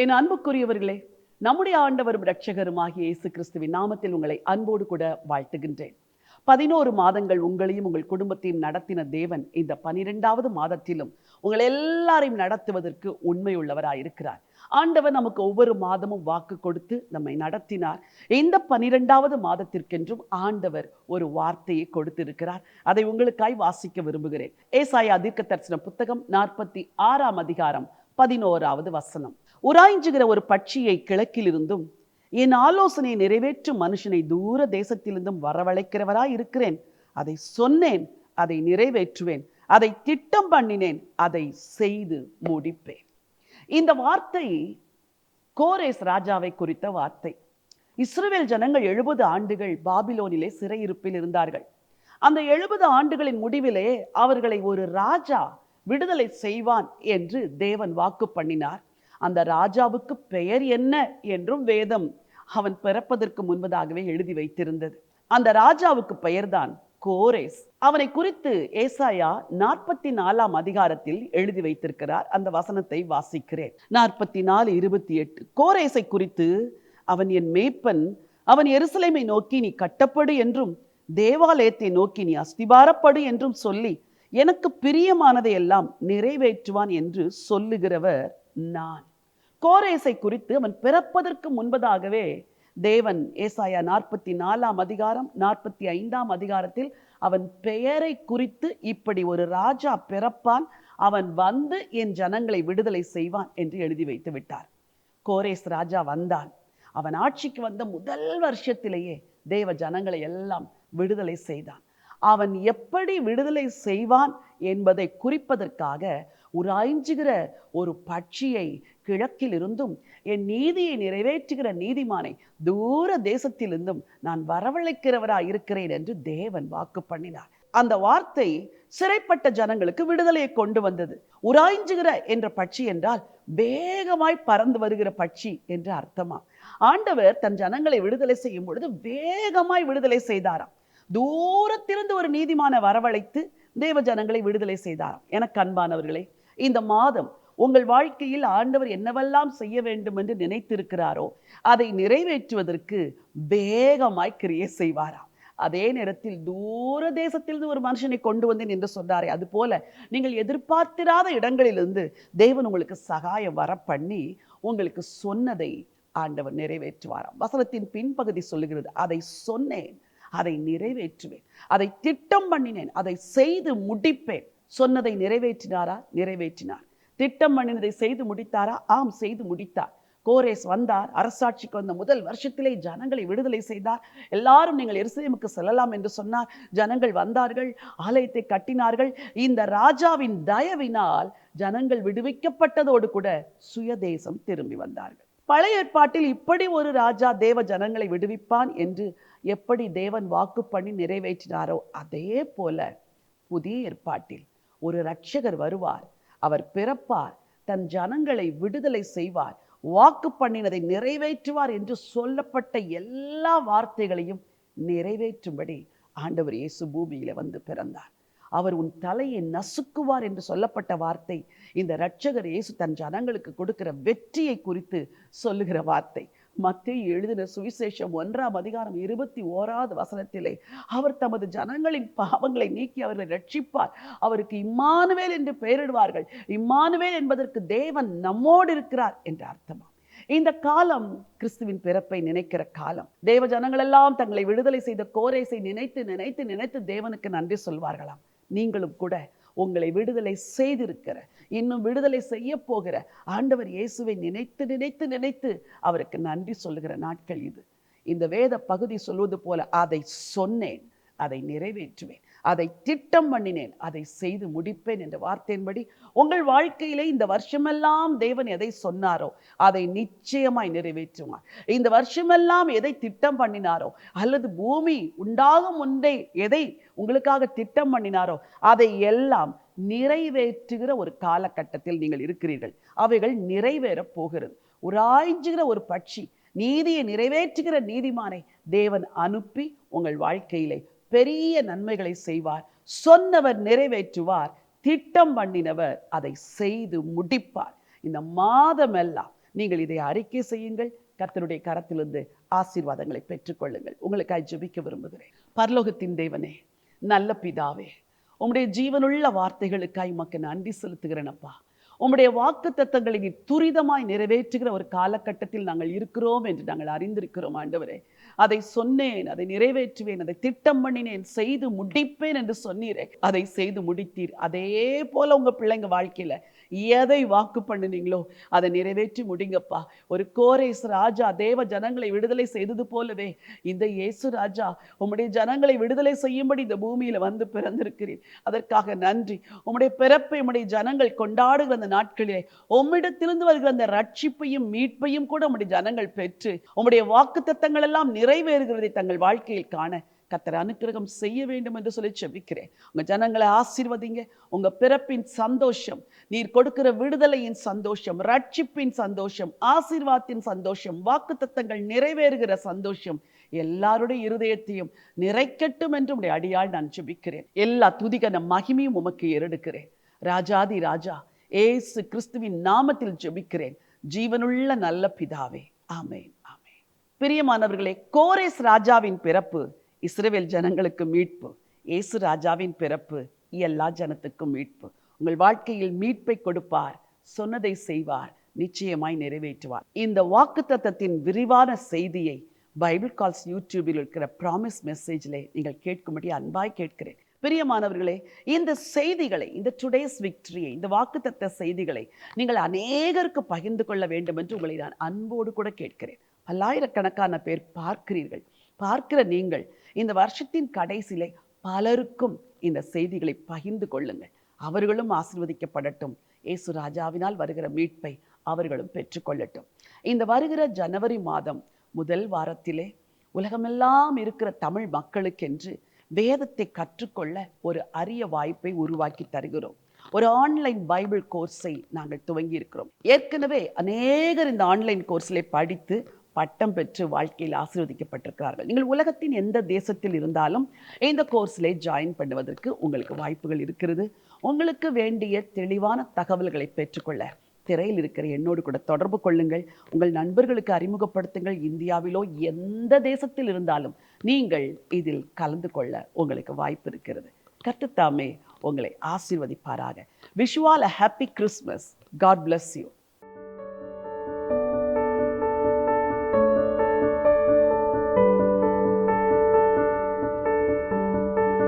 என் அன்புக்குரியவர்களே நம்முடைய ஆண்டவரும் இரட்சகருமாகிய இயேசு கிறிஸ்துவின் நாமத்தில் உங்களை அன்போடு கூட வாழ்த்துகின்றேன். பதினோரு மாதங்கள் உங்களையும் உங்கள் குடும்பத்தையும் நடத்தின தேவன் இந்த பனிரெண்டாவது மாதத்திலும் உங்களை எல்லாரையும் நடத்துவதற்கு உண்மையுள்ளவராயிருக்கிறார் ஆண்டவர் நமக்கு ஒவ்வொரு மாதமும் வாக்கு கொடுத்து நம்மை நடத்தினார். இந்த பனிரெண்டாவது மாதத்திற்கென்றும் ஆண்டவர் ஒரு வார்த்தையை கொடுத்திருக்கிறார். அதை உங்களுக்காய் வாசிக்க விரும்புகிறேன். ஏசாயா தீர்க்க தரிசன புத்தகம் நாற்பத்தி ஆறாம் அதிகாரம் பதினோராவது வசனம். உராய்ஞ்சுகிற ஒரு பட்சியை கிழக்கிலிருந்தும் என் ஆலோசனையை நிறைவேற்றும் மனுஷனை தூர தேசத்திலிருந்தும் வரவழைக்கிறவராய் இருக்கிறேன். அதை சொன்னேன் அதை நிறைவேற்றுவேன். அதை திட்டம் பண்ணினேன் அதை செய்து முடிப்பேன். இந்த வார்த்தை கோரேஸ் ராஜாவை குறித்த வார்த்தை. இஸ்ரேல் ஜனங்கள் எழுபது ஆண்டுகள் பாபிலோனிலே சிறையிருப்பில் இருந்தார்கள். அந்த எழுபது ஆண்டுகளின் முடிவிலே அவர்களை ஒரு ராஜா விடுதலை செய்வான் என்று தேவன் வாக்கு பண்ணினார். அந்த ராஜாவுக்கு பெயர் என்ன என்றும் வேதம் அவன் பிறப்பதற்கு முன்பதாகவே எழுதி வைத்திருந்தது. அந்த ராஜாவுக்கு பெயர்தான் கோரேஸ். அவனை குறித்து ஏசாயா நாற்பத்தி நாலாம் அதிகாரத்தில் எழுதி வைத்திருக்கிறார். அந்த வசனத்தை வாசிக்கிறேன். நாற்பத்தி நாலு இருபத்தி எட்டு கோரேசை குறித்து அவன் என் மேய்ப்பன் அவன் எருசலேமை நோக்கி நீ கட்டப்படு என்றும் தேவாலயத்தை நோக்கி நீ அஸ்திபாரப்படு என்றும் சொல்லி எனக்கு பிரியமானதை எல்லாம் நிறைவேற்றுவான் என்று சொல்லுகிறவர் நான். கோரேசை குறித்து அவன் பிறப்பதற்கு முன்பதாகவே தேவன் ஏசாயா நாற்பத்தி நாலாம் அதிகாரம் நாற்பத்தி ஐந்தாம் அதிகாரத்தில் அவன் பெயரை குறித்து இப்படி ஒரு ராஜா பிறப்பான் அவன் வந்து என் ஜனங்களை விடுதலை செய்வான் என்று எழுதி வைத்து விட்டார். கோரேஸ் ராஜா வந்தான். அவன் ஆட்சிக்கு வந்த முதல் வருஷத்திலேயே தேவ ஜனங்களை எல்லாம் விடுதலை செய்தான். அவன் எப்படி விடுதலை செய்வான் என்பதை குறிப்பதற்காக உராய்ஞ்சுகிற ஒரு பட்சியை கிழக்கில் இருந்தும் என் நீதியை நிறைவேற்றுகிற நீதிமானை தூர தேசத்திலிருந்தும் நான் வரவழைக்கிறவராக இருக்கிறேன் என்று தேவன் வாக்கு பண்ணினார். அந்த வார்த்தை சிறைப்பட்ட ஜனங்களுக்கு விடுதலையை கொண்டு வந்தது. உராய்ஞ்சுகிற என்ற பட்சி என்றால் வேகமாய் பறந்து வருகிற பட்சி என்று அர்த்தமா ஆண்டவர் தன் ஜனங்களை விடுதலை செய்யும் பொழுது வேகமாய் விடுதலை செய்தாராம். தூரத்திலிருந்து ஒரு நீதிமான வரவழைத்து தேவ ஜனங்களை விடுதலை செய்தாராம். எனக்கு அன்பானவர்களே இந்த மாதம் உங்கள் வாழ்க்கையில் ஆண்டவர் என்னவெல்லாம் செய்ய வேண்டும் என்று நினைத்திருக்கிறாரோ அதை நிறைவேற்றுவதற்கு வேகமாய் கிரியை செய்வாராம். அதே நேரத்தில் தூர தேசத்திலிருந்து ஒரு மனுஷனை கொண்டு வந்தேன் என்று சொன்னாரே அது போல நீங்கள் எதிர்பார்த்திராத இடங்களிலிருந்து தேவன் உங்களுக்கு சகாயம் வர பண்ணி உங்களுக்கு சொன்னதை ஆண்டவர் நிறைவேற்றுவாராம். வசனத்தின் பின்பகுதி சொல்லுகிறது அதை சொன்னேன் அதை நிறைவேற்றுவேன் அதை திட்டம் பண்ணினேன் அதை செய்து முடிப்பேன். சொன்னதை நிறைவேற்றினாரா? நிறைவேற்றினார். திட்டம் பண்ணினதை செய்து முடித்தாரா? ஆம் செய்து முடித்தார். கோரேஸ் வந்தார். அரசாட்சிக்கு வந்த முதல் வருஷத்திலே ஜனங்களை விடுதலை செய்தார். எல்லாரும் நீங்கள் எருசலேமுக்கு செல்லலாம் என்று சொன்னார். ஜனங்கள் வந்தார்கள் ஆலயத்தை கட்டினார்கள். இந்த ராஜாவின் தயவினால் ஜனங்கள் விடுவிக்கப்பட்டதோடு கூட சுயதேசம் திரும்பி வந்தார்கள். பழைய ஏற்பாட்டில் இப்படி ஒரு ராஜா தேவ ஜனங்களை விடுவிப்பான் என்று எப்படி தேவன் வாக்கு பண்ணி நிறைவேற்றினாரோ அதே போல புதிய ஏற்பாட்டில் ஒரு ரட்சகர் வருவார். அவர் பிறப்பார். தன் ஜனங்களை விடுதலை செய்வார். வாக்கு பண்ணினதை நிறைவேற்றுவார் என்று சொல்லப்பட்ட எல்லா வார்த்தைகளையும் நிறைவேற்றும்படி ஆண்டவர் இயேசு பூமியில வந்து பிறந்தார். அவர் உன் தலையை நசுக்குவார் என்று சொல்லப்பட்ட வார்த்தை இந்த ரட்சகர் இயேசு தன் ஜனங்களுக்கு கொடுக்கிற வெற்றியை குறித்து சொல்லுகிற வார்த்தை. மத்திய எழுதின சுவிசேஷம் ஒன்றாம் அதிகாரம் இருபத்தி ஓராவது வசனத்திலே அவர் தமது ஜனங்களின் பாவங்களை நீக்கி அவர்களை ரட்சிப்பார். அவருக்கு இம்மானுவேல் என்று பெயரிடுவார்கள். இம்மானுவேல் என்பதற்கு தேவன் நம்மோடு இருக்கிறார் என்று அர்த்தமா? இந்த காலம் கிறிஸ்துவின் பிறப்பை நினைக்கிற காலம். தேவ ஜனங்கள் எல்லாம் தங்களை விடுதலை செய்த கோரேசை நினைத்து நினைத்து நினைத்து தேவனுக்கு நன்றி சொல்வார்களாம். நீங்களும் கூட உங்களை விடுதலை செய்திருக்கிற இன்னும் விடுதலை செய்ய போகிற ஆண்டவர் இயேசுவை நினைத்து நினைத்து நினைத்து அவருக்கு நன்றி சொல்லுகிற நாட்கள் இது. இந்த வேத பகுதி சொல்வது போல அதை சொன்னேன் அதை நிறைவேற்றுவேன். அதை திட்டம் பண்ணினேன் அதை செய்து முடிப்பேன் என்ற வார்த்தையின்படி உங்கள் வாழ்க்கையிலே இந்த வருஷமெல்லாம் தேவன் எதை சொன்னாரோ அதை நிச்சயமாய் நிறைவேற்றுவார். இந்த வருஷமெல்லாம் எதை திட்டம் பண்ணினாரோ அல்லது பூமி உண்டாகும் முன்பே எதை உங்களுக்காக திட்டம் பண்ணினாரோ அதை எல்லாம் நிறைவேற்றுகிற ஒரு காலகட்டத்தில் நீங்கள் இருக்கிறீர்கள். அவைகள் நிறைவேறப் போகிறது. உராய்ஞ்சுகிற ஒரு பட்சி நீதியை நிறைவேற்றுகிற நீதிமானை தேவன் அனுப்பி உங்கள் வாழ்க்கையிலே பெரிய நன்மைகளை செய்வார். சொன்னவர் நிறைவேற்றுவார். திட்டம் பண்ணினவர் அதை செய்து முடிப்பார். இந்த மாதமெல்லாம் நீங்கள் இதை அறிக்கை செய்யுங்கள். கர்த்தருடைய கரத்திலிருந்து ஆசீர்வாதங்களை பெற்றுக்கொள்ளுங்கள். உங்களுக்காய் ஜெபிக்க விரும்புகிறேன். பரலோகத்தின் தேவனே நல்ல பிதாவே உம்முடைய ஜீவனுள்ள வார்த்தைகளுக்காய் உமக்கு நன்றி செலுத்துகிறேனப்பா. உம்முடைய வாக்கு தத்தங்களை நீ துரிதமாய் நிறைவேற்றுகிற ஒரு காலகட்டத்தில் நாங்கள் இருக்கிறோம் என்று நாங்கள் அறிந்திருக்கிறோம் ஆண்டவரே. அதை சொன்னேன் அதை நிறைவேற்றுவேன் அதை திட்டம் பண்ணினேன் செய்து முடிப்பேன் என்று சொன்னீரே. அதை செய்து முடித்தீர். அதே போல உங்க பிள்ளைங்க வாழ்க்கையில எதை வாக்கு பண்ணினீங்களோ அதை நிறைவேற்றி முடிங்கப்பா. ஒரு கோரேஸ் ராஜா தேவ ஜனங்களை விடுதலை செய்தது போலவே இந்த இயேசு ராஜா உம்முடைய ஜனங்களை விடுதலை செய்யும்படி இந்த பூமியில வந்து பிறந்திருக்கிறீர். அதற்காக நன்றி. உம்முடைய பிறப்பை உம்முடைய ஜனங்கள் கொண்டாடுகிற அந்த நாட்களிலே உம்மிடத்திலிருந்து வருகிற அந்த ரட்சிப்பையும் மீட்பையும் கூட உம்முடைய ஜனங்கள் பெற்று உம்முடைய வாக்கு தத்தங்கள் எல்லாம் நிறைவேறுகிறதை தங்கள் வாழ்க்கையில் காண கத்தரை அனுக்கிரகம் செய்ய வேண்டும் என்று சொல்லி செவிக்கிறேன் உங்கள் ஜனங்களை ஆசீர்வதிங்க. உங்கள் பிறப்பின் சந்தோஷம் நீர் கொடுக்கிற விடுதலையின் சந்தோஷம் ரட்சிப்பின் சந்தோஷம் ஆசீர்வாதத்தின் சந்தோஷம் வாக்குத்தத்தங்கள் நிறைவேறுகிற சந்தோஷம் எல்லாருடைய இருதயத்தையும் நிறைக்கட்டும் என்று உடைய அடியால் நான் ஜெபிக்கிறேன் எல்லா துதிகன மகிமையும் உமக்கு ஏறெடுக்கிறேன். ராஜாதி ராஜா ஏசு கிறிஸ்துவின் நாமத்தில் ஜெபிக்கிறேன். ஜீவனுள்ள நல்ல பிதாவே. ஆமேன் ஆமேன். பிரியமானவர்களே கோரேஸ் ராஜாவின் பிறப்பு இஸ்ரேவேல் ஜனங்களுக்கு மீட்பு. இயேசு ராஜாவின் பிறப்பு எல்லா ஜனத்துக்கும் மீட்பு. உங்கள் வாழ்க்கையில் மீட்பை கொடுப்பார் சொன்னதை செய்வார் நிச்சயமாய் நிறைவேற்றுவார். இந்த வாக்குத்தத்தத்தின் விரிவான செய்தியை பைபிள் கால்ஸ் யூடியூபில் இருக்கிற ப்ராமிஸ் மெசேஜில் நீங்கள் கேட்கும்படி அன்பாய் கேட்கிறேன். பிரியமானவர்களே இந்த செய்திகளை இந்த டுடேஸ் விக்டரியை இந்த வாக்குத்தத்த செய்திகளை நீங்கள் அநேகருக்கு பகிர்ந்து கொள்ள வேண்டும் என்று உங்களை நான் அன்போடு கூட கேட்கிறேன். பல்லாயிரக்கணக்கான பேர் பார்க்கிறீர்கள். பார்க்கிற நீங்கள் இந்த வருஷத்தின் கடைசியிலே பலருக்கும் இந்த செய்திகளை பகிர்ந்து கொள்ளுங்கள். அவர்களும் ஆசிர்வதிக்கப்படட்டும். ஏசு ராஜாவினால் வருகிற மீட்பை அவர்களும் பெற்றுக்கொள்ளட்டும். இந்த வருகிற ஜனவரி மாதம் முதல் வாரத்திலே உலகமெல்லாம் இருக்கிற தமிழ் மக்களுக்கென்று வேதத்தை கற்றுக்கொள்ள ஒரு அரிய வாய்ப்பை உருவாக்கி தருகிறோம். ஒரு ஆன்லைன் பைபிள் கோர்ஸை நாங்கள் துவங்கி இருக்கிறோம். ஏற்கனவே அநேகர் இந்த ஆன்லைன் கோர்ஸில் படித்து பட்டம் பெற்று வாழ்க்கையில் ஆசீர்வதிக்கப்பட்டிருக்கிறார்கள். நீங்கள் உலகத்தின் எந்த தேசத்தில் இருந்தாலும் இந்த கோர்ஸிலே ஜாயின் பண்ணுவதற்கு உங்களுக்கு வாய்ப்புகள் இருக்கிறது. உங்களுக்கு வேண்டிய தெளிவான தகவல்களை பெற்றுக்கொள்ள திரையில் இருக்கிற என்னோடு கூட தொடர்பு கொள்ளுங்கள். உங்கள் நண்பர்களுக்கு அறிமுகப்படுத்துங்கள். இந்தியாவிலோ எந்த தேசத்தில் இருந்தாலும் நீங்கள் இதில் கலந்து கொள்ள உங்களுக்கு வாய்ப்பு இருக்கிறது. கற்றுத்தாமே உங்களை ஆசீர்வதிப்பாராக. விஷுவால் happy Christmas God bless you